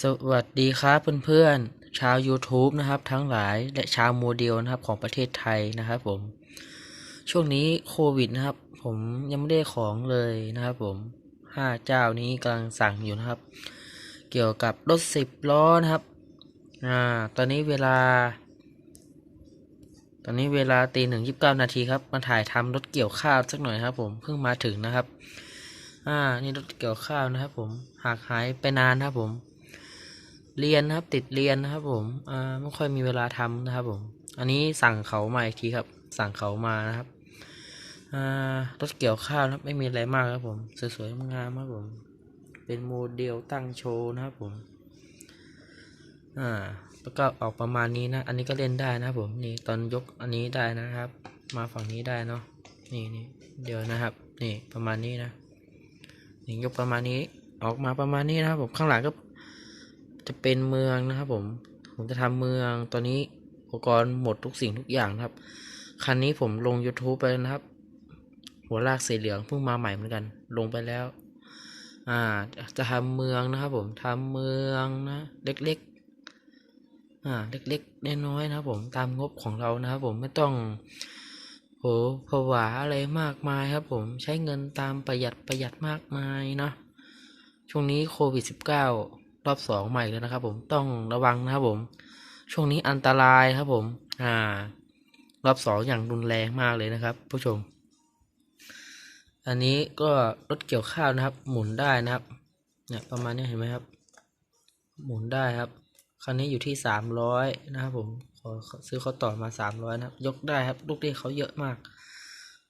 สวัสดีครับเพื่อนๆ ชาว YouTube นะครับ ทั้งหลายและชาวโมเดลนะครับของประเทศไทยนะครับผม ช่วงนี้โควิดนะครับ ผมยังไม่ได้ของเลยนะครับผมห้าเจ้านี้กำลังสั่งอยู่นะครับ เกี่ยวกับรถสิบล้อนะครับอ่าตอนนี้เวลา ตอนนี้เวลาตีหนึ่งยิบเก้านาทีครับ มาถ่ายทำรถเกี่ยวข้าวสักหน่อยครับ ผมเพิ่งมาถึงนะครับ อ่านี่รถเกี่ยวข้าวนะครับ ผมหากหายไปนานนะครับผม เรียนนะครับ ติดเรียนนะครับ ผมอ่าไม่ค่อยมีเวลาทำนะครับ ผม อันนี้สั่งเขามาอีกทีครับ สั่งเขามานะครับอ่ารถเกี่ยวข้าวนะครับ ไม่มีอะไรมากครับ ผมสวยๆงามๆครับผม เป็นโมเดลตั้งโชว์นะครับ ผม อ่าแล้วก็ออกประมาณนี้นะ อันนี้ก็เล่นได้นะครับผม นี่ตอนยกอันนี้ได้นะครับ มาฝั่งนี้ได้เนาะนี่นี่เดี๋ยวนะครับ นี่ประมาณนี้นะนี่ยกประมาณนี้ออกมาประมาณนี้นะครับผมข้างหลังก็ จะเป็นเมืองนะครับ ผม ผมจะทำเมืองตอนนี้อุปกรณ์หมดทุกสิ่งทุกอย่างครับ คันนี้ผมลง YouTube ไปแล้วนะครับ หัวลากสีเหลืองเพิ่งมาใหม่เหมือนกัน ลงไปแล้ว อ่า จะทำเมืองนะครับ ผมทำเมืองนะเล็กๆ อ่า เล็กๆน้อยๆนะครับ ผมตามงบของเรานะครับ ผมไม่ต้องโหผวาอะไรมากมายครับ ผมใช้เงินตามประหยัดประหยัดมากมายเนาะช่วงนี้โควิด -19 รอบสองใหม่แล้วนะครับ ผมต้องระวังนะครับผม ช่วงนี้อันตรายครับผม อ่า รอบสองอย่างรุนแรงมากเลยนะครับ ผู้ชม อันนี้ก็รถเกี่ยวข้าวนะครับ หมุนได้นะครับ เนี่ยประมาณนี้เห็นไหมครับ หมุนได้ครับคันนี้อยู่ที่สามร้อยนะครับผมขอซื้อเขาต่อมาสามร้อยนะครับ ยกได้ครับ ลูกเล่เขาเยอะมาก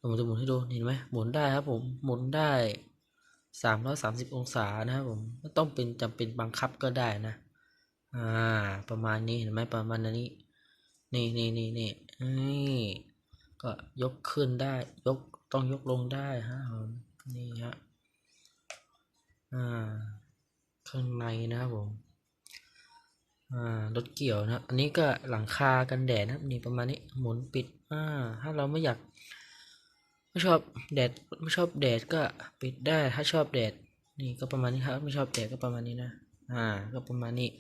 ผมจะหมุนให้ดูเห็นไหมหมุนได้ครับผมหมุนได้ สามร้อยสามสิบองศานะครับผมไม่ต้องเป็นจำเป็นบังคับก็ได้นะ อ่า ประมาณนี้เห็นไหมประมาณนี้ นี่นี่นี่นี่นี่ก็ยกขึ้นได้ ยกต้องยกลงได้ฮะผมนี่ฮะอ่าข้างในนะครับผมอ่ารถเกี่ยวนะ อันนี้ก็หลังคากันแดดนะครับนี่ประมาณนี้หมุนปิดอ่าถ้าเราไม่อยาก ไม่ชอบแดดไม่ชอบแดดก็ปิดได้ถ้าชอบแดดนี่ก็ประมาณนี้ครับ ไม่ชอบแดดก็ประมาณนี้นะ อ่า ก็ประมาณนี้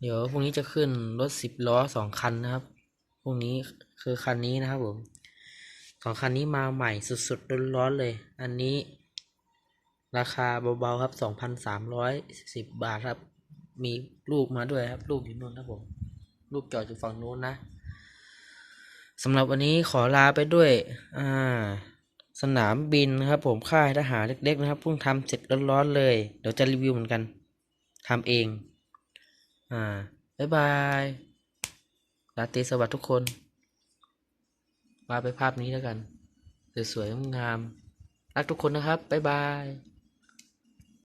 เดี๋ยวพรุ่งนี้จะขึ้นรถสิบล้อสองคันนะครับพรุ่งนี้คือคันนี้นะครับผมสองคันนี้มาใหม่สุดๆร้อนๆเลย อันนี้ ราคาเบาๆครับสองพันสามร้อยสิบบาทครับ มีลูกมาด้วยครับ ลูกอยู่นู่นครับผม ลูกจอดอยู่ฝั่งนู้นนะ สำหรับวันนี้ขอลาไปด้วยอ่าสนามบินนะครับ ผมค่ายทหารเล็ก ๆ นะครับเพิ่งทำเสร็จร้อนๆเลย เดี๋ยวจะรีวิวเหมือนกันทำเอง อ่าบ๊ายบายราตรีสวัสดิ์ทุกคนมาไปภาพนี้แล้วกัน สวยๆงามรักทุกคนนะครับ บ๊ายบาย